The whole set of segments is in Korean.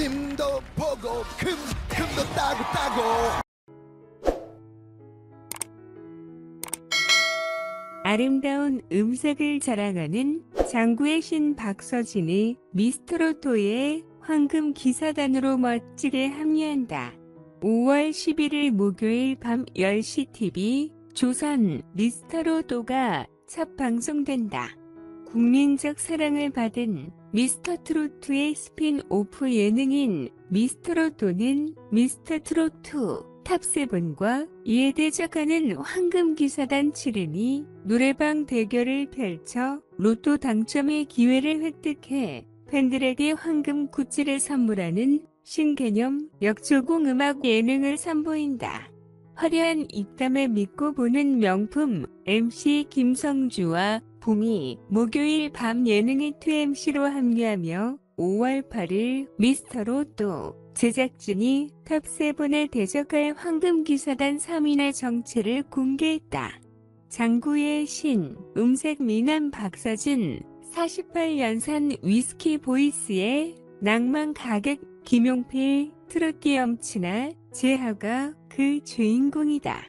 님도 보고 금 금도 따고 따고 아름다운 음색을 자랑하는 장구의 신 박서진이 미스터로토의 황금 기사단으로 멋지게 합류한다. 5월 11일 목요일 밤 10시 TV 조선 미스터로토가 첫 방송된다. 국민적 사랑을 받은 미스터 트로트의 스핀오프 예능인 미스터로토는 미스터 트로트 탑세븐과 이에 대적하는 황금기사단 7인이 노래방 대결을 펼쳐 로또 당첨의 기회를 획득해 팬들에게 황금 굿즈를 선물하는 신개념 역조공 음악 예능을 선보인다. 화려한 입담을 믿고 보는 명품 MC 김성주와 봄이 목요일 밤 예능의 2MC로 합류하며 5월 8일 미스터로 또 제작진이 탑세븐에 대적할 황금기사단 3인의 정체를 공개했다. 장구의 신, 음색 미남 박서진, 48년산 위스키 보이스의 낭만 가객 김용필, 트로트 염치나 재하가 그 주인공이다.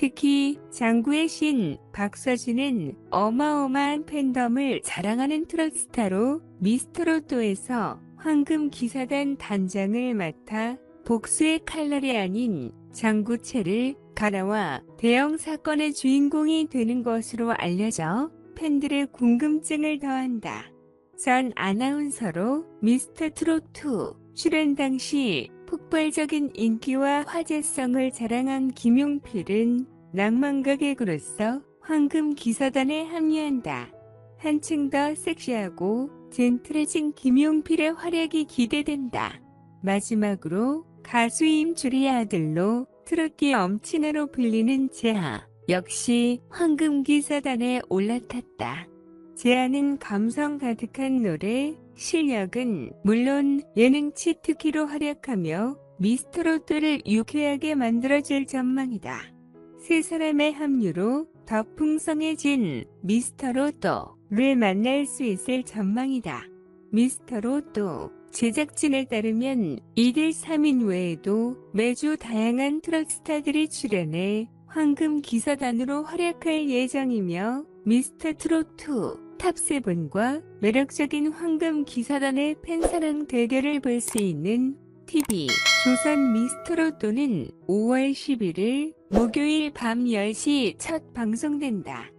특히 장구의 신 박서진은 어마어마한 팬덤을 자랑하는 트롯스타로 미스터로또에서 황금 기사단 단장을 맡아 복수의 칼날이 아닌 장구채를 갈아와 대형 사건의 주인공이 되는 것으로 알려져 팬들의 궁금증을 더한다. 전 아나운서로 미스터 트롯2 출연 당시 폭발적인 인기와 화제성을 자랑한 김용필은 낭만가 객으로서 황금 기사단에 합류한다. 한층 더 섹시하고 젠틀해진 김용필의 활약이 기대된다. 마지막으로 가수임 줄리의 아들로 트로트 엄친아로 불리는 재하 역시 황금 기사단에 올라탔다. 재하는 감성 가득한 노래, 실력은 물론 예능 치트키로 활약하며 미스터로또를 유쾌하게 만들어줄 전망이다. 세 사람의 합류로 더 풍성해진 미스터로또를 만날 수 있을 전망이다. 미스터로또 제작진에 따르면 이들 3인 외에도 매주 다양한 트롯 스타들이 출연해 황금 기사단으로 활약할 예정이며 미스터 트롯2 탑세븐과 매력적인 황금 기사단의 팬사랑 대결을 볼 수 있는 TV 조선 미스터로 또는 5월 11일 목요일 밤 10시 첫 방송된다.